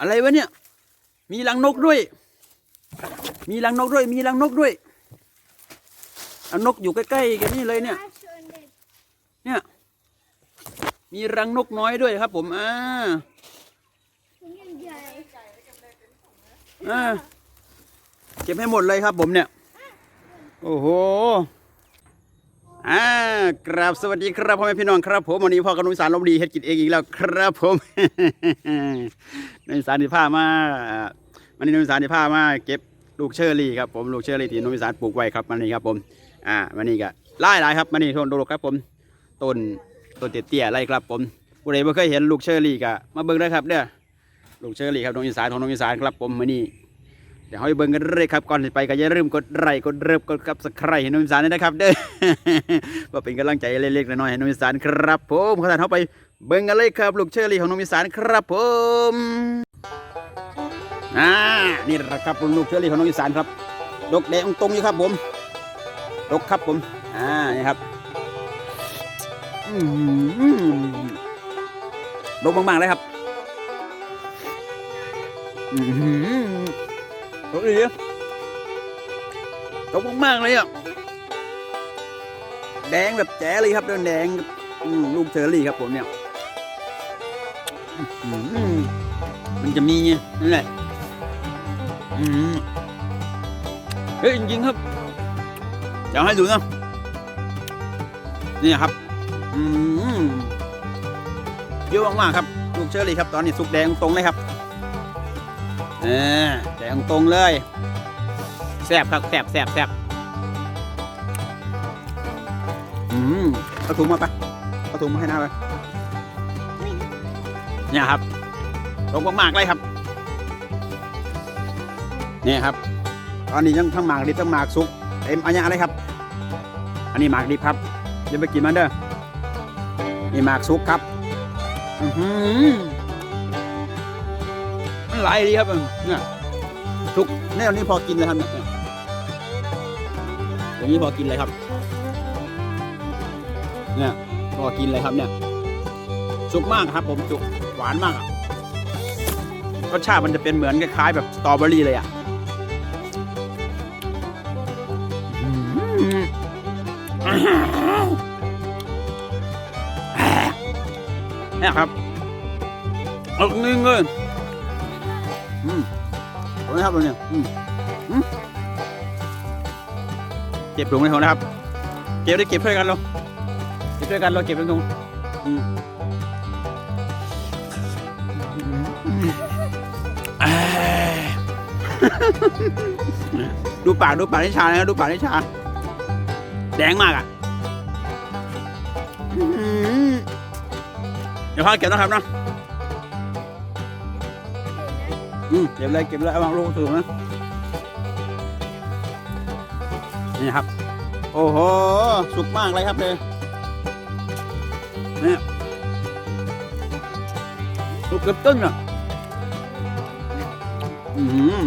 อะไรวะเนี่ย มีรังนกด้วย มีรังนกด้วย มีรังนกด้วยเอานกอยู่ใกล้ๆกันนี่เลยเนี่ย เนี่ย มีรังนกน้อยด้วยครับ ผม อ่าอ่าเก็บให้หมดเลยครับ ผมเนี่ย โอ้โห กราบสวัสดีครับพ่อแม่พี่น้องครับ ผมวันนี้พ่อกนุสารลมดีเฮ็ดกินเองอีกแล้วครับผมในสารที่ผ้ามาวันนี้นนสารที่ผ้ามาเก็บลูกเชอร์รี่ครับผมลูกเชอร์รี่ที่นนสารปลูกไว้ครับวันนี้ครับผมอ่าวันนี้ก็ไล่หลายครับวันนี้ทนดูครับผมต้นต้นเตี้ยๆไรครับผมผู้ใดไม่เคยเห็นลูกเชอร์รี่ก็มาเบิ่งได้ครับเด้อลูกเชอร์รี่ครับนนอีสานของนนอีสานครับผมวันนี้ ดี๋ยวให้เบิ่งกันเลยครับก่อนไปก็อย่าลืมกดไลค์กดเริ่มกดกับสไครต์ให้นุ่มสานด้วยนะครับ เด้อว่าเป็นกำลังใจเล็กๆน้อยๆให้นุ่มสานครับ ผมขนาดเข้าไปเบิ่งกันเลยครับลูกเชอรี่ของนุ่มสานครับผมอ่านี่แหละครับลูกเชอรี่ของนุ่มสานครับดกแดงตรงอยู่ครับผมดกครับผมอ่านี่ครับดกมากๆเลยครับอืม ตกดีตกมากๆเลยอะ แดงแบบแจ๋เลยครับเดินแดงลูกเชอรี่ครับผมเนี่ย มันจะมีไงนั่นแหละเฮ้ยจริงๆครับเดี๋ยวให้ดูนะนี่ครับ อืมเยอะมากๆครับ ลูกเชอรี่ครับ ตอนนี้สุกแดงตรงเลยครับเออแดง ตรงเลยแซ่บครับแซ่บแซ่บแซ่บอืมเอาถุงมาปะเอาถุงมาให้หน้าไปเนี่ยครับตรงมากๆเลยครับนี่ครับ ตอนนี้ยังทั้งหมากดิบทั้งหมากสุกเต็มอันนี้อะไรครับ อันนี้หมากดิบครับย่าไปกินมันเด้อนี่หมากสุกครับอือหือมันไหลดีครับเนี่ย ทุกแนวนี้พอกินเลยครับเนี่ยอย่างนี้พอกินเลยครับ เนี่ยพอกินเลยครับเนี่ยสุกมากครับ ผมสุกหวานมากอะรสชาติมันจะเป็นเหมือนคล้ายๆแบบสตรอเบอรี่เลยอะเนี่ยครับเอาจริงเลยอืม นี้ครับตรงนี้อืมอืมเก็บถุงในถุงนะครับ เก็บได้เก็บด้วยกันเราเก็บด้วยกันเราเก็บในถุงดูปากดูปากนิชานะครับดูปากนิชา แดงมากอะ เดี๋ยวพ่อเก็บนะครับเนาะ อืมเก็บเลยเก็บเลยเอาวางลงถุงนะนี่ครับ โอ้โห สุกมากเลยครับเลยเนี่ยสุกเกือบต้นอะอืม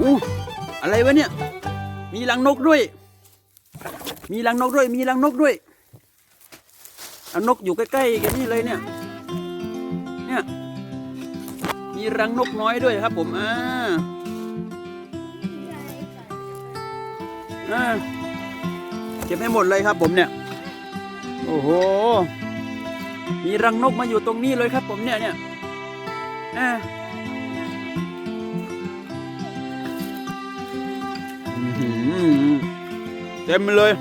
อู้อะไรวะเนี่ย มีรังนกด้วย มีรังนกด้วย มีรังนกด้วย เอานกอยู่ใกล้ๆกันนี่เลยเนี่ยเนี่ย มีรังนกน้อยด้วยครับ ผมอ่าอ่าเก็บให้หมดเลยครับ ผมเนี่ย โอ้โห มีรังนกมาอยู่ตรงนี้เลยครับ ผมเนี่ยเนี่ยอ่าเต็มเลย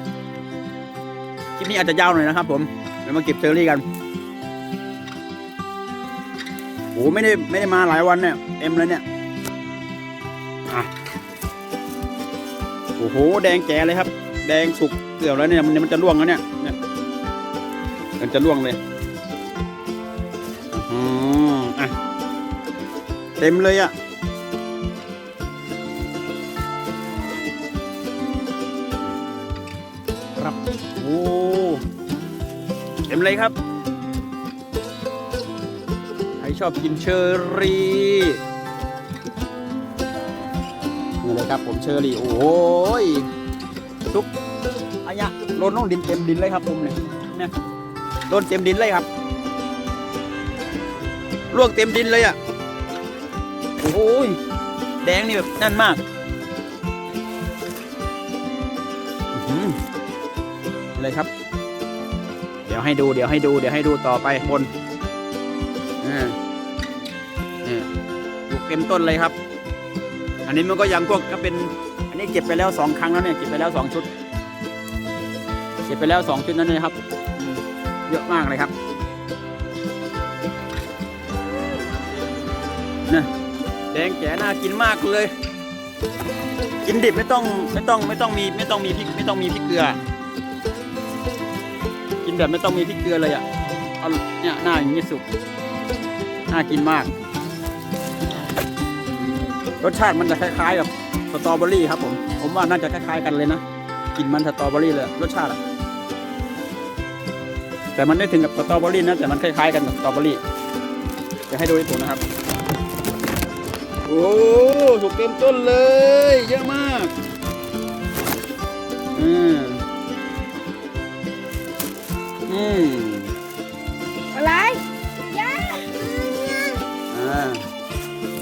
คลิปนี้อาจจะยาวหน่อยนะครับ ผมเดี๋ยวมาเก็บเชอรี่กัน โอ้ไม่ได้ไม่ได้มาหลายวันเนี่ยเต็มเลยเนี่ยโอ้โหแดงแก่เลยครับ แดงสุกเกือบแล้วเนี่ยมันมันจะร่วงแล้วเนี่ยเนี่ยมันจะร่วงเลยอืออะเต็มเลยอะครับโอ้เต็มเลยครับ รชอบกินเชอรี่นี่เลยครับผมเชอรี่โอ้ยทุกอายะโดนน้องดินเต็มดินเลยครับผมเนี่ยเนี่ยโดนเต็มดินเลยครับล่วงเต็มดินเลยอะโอ้ยแดงนี่แบบนั่นมากเลยครับ เดี๋ยวให้ดู เดี๋ยวให้ดู เดี๋ยวให้ดูต่อไปบนอ่า นี่ปลูกเต็มต้นเลยครับ อันนี้มันก็ยังพวกก็เป็น อันนี้เก็บไปแล้วสองครั้งแล้วเนี่ยเก็บไปแล้วสองชุด เก็บไปแล้วสองชุดนั้นเลยครับ เยอะมากเลยครับเนี่ยแดงแจ๋น่ากินมากเลย กินดิบไม่ต้องไม่ต้องไม่ต้องมีไม่ต้องมีพริกไม่ต้องมีพริกเกลือ กินแบบไม่ต้องมีพริกเกลือเลยอะเอาเนี่ยหน้าอย่างนี้สุกน่ากินมาก รสชาติมันจะคล้ายๆกับสตรอเบอรี่ครับผม ผมว่าน่าจะคล้ายๆกันเลยนะกลินมันสตรอเบอรี่เลยรสชาติอะแต่มันไม่ถึงกับสตรอเบอรี่นะแต่มันคล้ายๆกันกับสตรอเบอรี่จะให้ดูให้ถูกนะครับ โอ้ถูกเต็มต้นเลย เยอะมากอืมอืม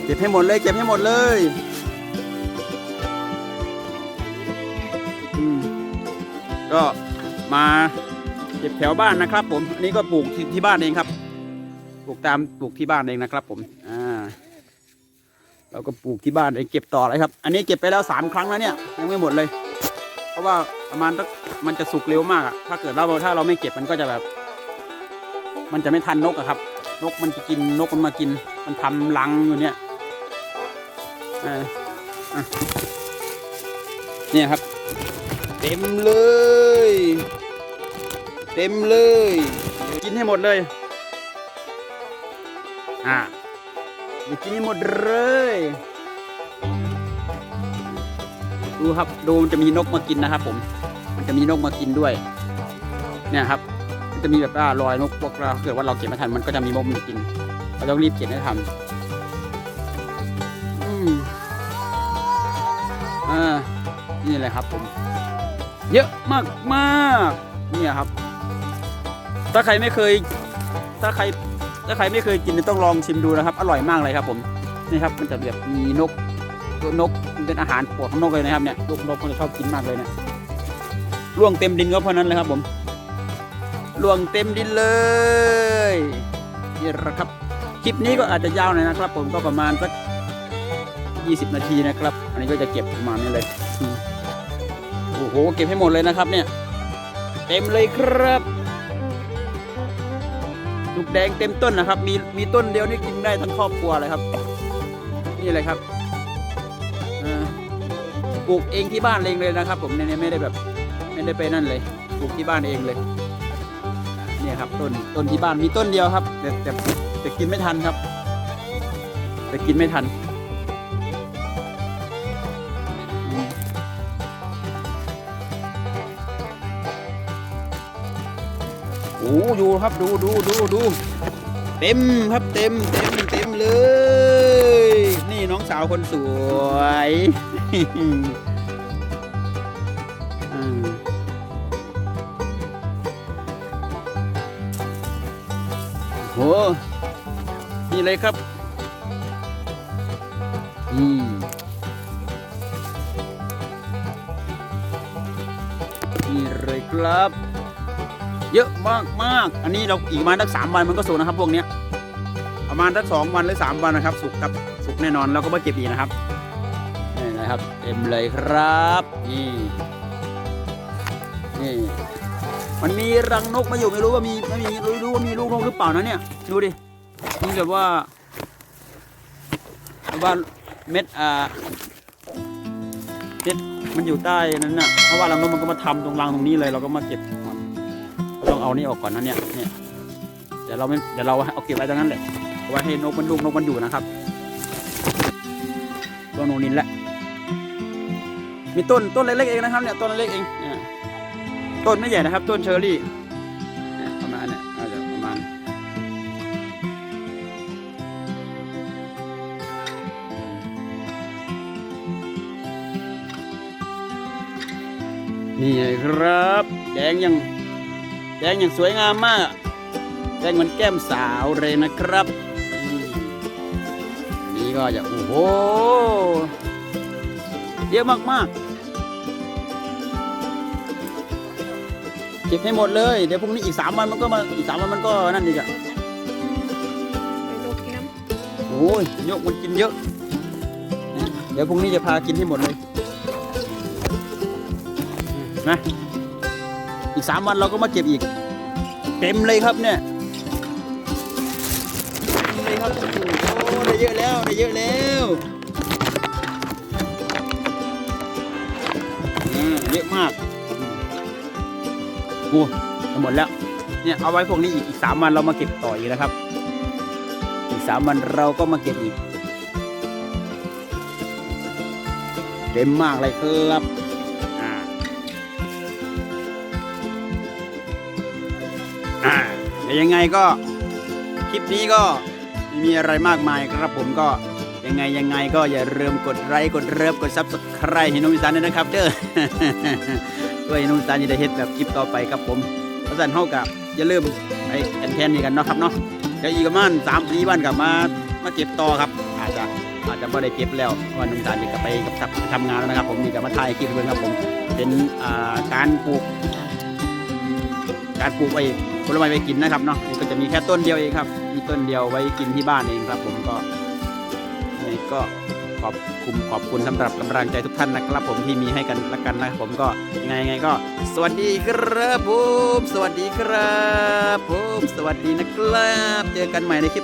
เก็บให้หมดเลยเก็บให้หมดเลยอืมก็มาเก็บแถวบ้านนะครับ ผมอันนี้ก็ปลูกที่ที่บ้านเองครับ ปลูกตามปลูกที่บ้านเองนะครับ ผมอ่าเราก็ปลูกที่บ้านเองเก็บต่อเลยครับ อันนี้เก็บไปแล้วสามครั้งแล้วเนี่ยยังไม่หมดเลย เพราะว่าประมาณสักมันจะสุกเร็วมากอะถ้าเกิดเราถ้าเราไม่เก็บมันก็จะแบบ มันจะไม่ทันนกอะครับ นกมันจะกินนกมันมากิน มันทำรังอยู่เนี่ย เนี่ยครับ เต็มเลย เต็มเลย กินให้หมดเลย อ่าเดี๋ยวกินให้หมดเลยดูครับดูมันจะมีนกมากินนะครับ ผม มันจะมีนกมากินด้วย เนี่ยครับ มันจะมีแบบว่ารอยนกพวกเราเกิดว่าเราเก็บไม่ทันมันก็จะมีนกมากิน เราต้องรีบเก็บให้ทันอืม อ่านี่แหละครับผม เยอะมากมากเนี่ยครับ ถ้าใครไม่เคย ถ้าใคร ถ้าใครไม่เคยกินต้องลองชิมดูนะครับ อร่อยมากเลยครับ ผม นี่ครับ มันจะแบบมีนกตัวนกมันเป็นอาหารโปรดของนกเลยนะครับเนี่ยลูกนกมันจะชอบกินมากเลยเนี่ยล่วงเต็มดินก็เพราะนั้นเลยครับ ผมล่วงเต็มดินเลยนี่แหละครับ คลิปนี้ก็อาจจะยาวหน่อยนะครับ ผมก็ประมาณสัก 20 นาทีนะครับ อันนี้ก็จะเก็บประมาณนี้เลย โอ้โห เก็บให้หมดเลยนะครับเนี่ย เต็มเลยครับลูกแดงเต็มต้นนะครับ มีมีต้นเดียวนี่กินได้ทั้งครอบครัวเลยครับ นี่เลยครับปลูกเองที่บ้านเองเลยนะครับ ผมเนี่ยไม่ได้แบบ ไม่ได้ไปนั่นเลยปลูกที่บ้านเองเลยเนี่ยครับต้นต้นที่บ้านมีต้นเดียวครับแต่แต่แต่กินไม่ทันครับ แต่กินไม่ทัน โอ้ดูครับดูดูดูดูเต็มครับเต็มเต็มเต็มเลย นี่น้องสาวคนสวยอืมโหนี่เลยครับนี่นี่เลยครับ เยอะมากมากอันนี้เราอีกมาสักสามวันมันก็สุกนะครับ พวกเนี้ยประมาณสักสองวันหรือสามวันนะครับ สุกครับสุกแน่นอนเราก็มาเก็บอีกนะครับนี่นะครับ เต็มเลยครับนี่นี่มันมีรังนกมาอยู่ไม่รู้ว่ามีไม่มีรู้รู้ว่ามีลูกนกหรือเปล่านะเนี่ยดูดินี่แบบว่าแบบว่าเม็ดอ่าเม็ดมันอยู่ใต้นั้นน่ะเพราะว่ารังนกมันก็มาทำตรงรังตรงนี้เลยเราก็มาเก็บ เราต้องเอานี่ออกก่อนนะเนี่ยเนี่ยเดี๋ยวเราไม่เดี๋ยวเราเอาเก็บไว้ตรงนั้นแหละเอาไว้ให้นกมันลูกนกมันอยู่นะครับตัวโนนินแหละมีต้นต้นเล็กๆเองนะครับเนี่ยต้นเล็กเองต้นไม่ใหญ่นะครับ ต้นเชอร์รี่เนี่ยประมาณเนี่ยอาจจะประมาณนี่ครับ แดงยัง แดงอยังสวยงามมาก แดงเหมือนแก้มสาวเลยนะครับอืมก็จะโอ้โห เยอะมากๆ เก็บให้หมดเลย เดี๋ยวพรุ่งนี้อีกสามวันมันก็มาอีกสามวันมันก็นั่นอีกอะโอ้ยยกมันกินเยอะ เดี๋ยวพรุ่งนี้จะพากินให้หมดเลย นะ อีกสามวันเราก็มาเก็บอีก เต็มเลยครับเนี่ยเต็มเลยครับโอ้ได้เยอะแล้วได้เยอะแล้วอืมเยอะมากโอ้หมดแล้วเนี่ยเอาไว้พวกนี้อีกอีกสามวันเรามาเก็บต่ออีกนะครับ อีกสามวันเราก็มาเก็บอีก เต็มมากเลยครับ ยังไงก็คลิปนี้ก็ไม่มีอะไรมากมายครับผมก็ยังไงยังไงก็อย่าลืมกดไลค์กดเริฟกดซับสไครต์ให้น้องวิสานด้วยนะครับ เด้อด้วยน้องวิสานจะได้เฮ็ดแบบคลิปต่อไปครับผมเพราะฉะนั้นเฮากับอย่าลืมไปแอนแทนนี่กันเนาะครับเนาะเดี๋ยวอีกประมาณสามสี่วันกลับมามาเก็บต่อครับ อาจจะอาจจะไม่ได้เก็บแล้วเพราะว่าน้องวิสานนี่ก็ไปกับทำงานแล้วนะครับ ผมนี่ก็มาถ่ายคลิปเพื่อนครับผมเป็นการปลูก การปลูกไอ้ผลไม้ไปกินนะครับเนาะนี่ก็จะมีแค่ต้นเดียวเองครับ มีต้นเดียวไว้กินที่บ้านเองครับ ผมก็นี่ก็ขอบคุณขอบคุณสำหรับกำลังใจทุกท่านนะครับ ผมที่มีให้กันละกันนะครับผมก็ยังไงยังไงก็ สวัสดีครับผมสวัสดีครับผมสวัสดีนะครับ เจอกันใหม่ในคลิป